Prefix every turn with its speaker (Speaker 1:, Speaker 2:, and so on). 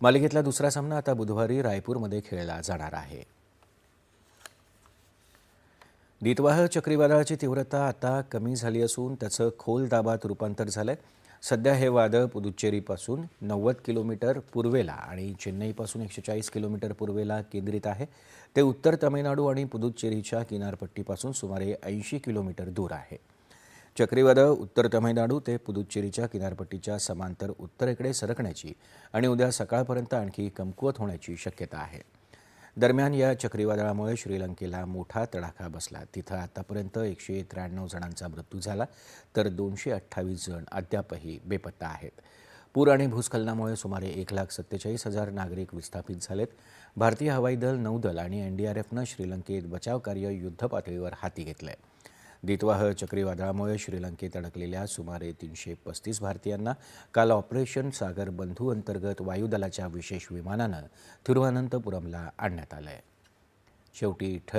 Speaker 1: मालिकेतला दुसरा सामना आता बुधवारी रायपूरमध्ये खेळला जाणार आहे. दितवाह चक्रीवादळाची तीव्रता आता कमी झाली असून त्याचं खोल दाबात रूपांतर झालंय. सध्या हे वादळ पुदुच्चेरीपासून नव्वद किलोमीटर पूर्वेला आणि चेन्नईपासून एकशे चाळीस किलोमीटर पूर्वेला केंद्रित आहे. ते उत्तर तामिळनाडू आणि पुदुच्चेरीच्या किनारपट्टीपासून सुमारे ऐंशी किलोमीटर दूर आहे. चक्रीवादळ उत्तर तमिळनाडू ते पुदुच्चेरीच्या किनारपट्टीच्या समांतर उत्तरेकडे सरकण्याची आणि उद्या सकाळपर्यंत आणखी कमकुवत होण्याची शक्यता आहे. दरम्यान या चक्रीवादळामुळे श्रीलंकेला मोठा तडाखा बसला. तिथं आतापर्यंत एकशे त्र्याण्णव जणांचा मृत्यू झाला तर दोनशे अठ्ठावीस जण अद्यापही बेपत्ता आहेत. पूर आणि भूस्खलनामुळे सुमारे एक लाख सत्तेचाळीस हजार नागरिक विस्थापित झालेत. भारतीय हवाई दल नौदल आणि एनडीआरएफनं श्रीलंकेत बचावकार्य युद्धपातळीवर हाती घेतलं आहे दितवाह चक्रीवादळामुळे श्रीलंकेत अडकलेल्या सुमारे तीनशे पस्तीस भारतीयांना काल ऑपरेशन सागर बंधू अंतर्गत वायुदलाच्या विशेष विमानानं थिरुवनंतपुरमला आणण्यात आलंय. शेवटी ठर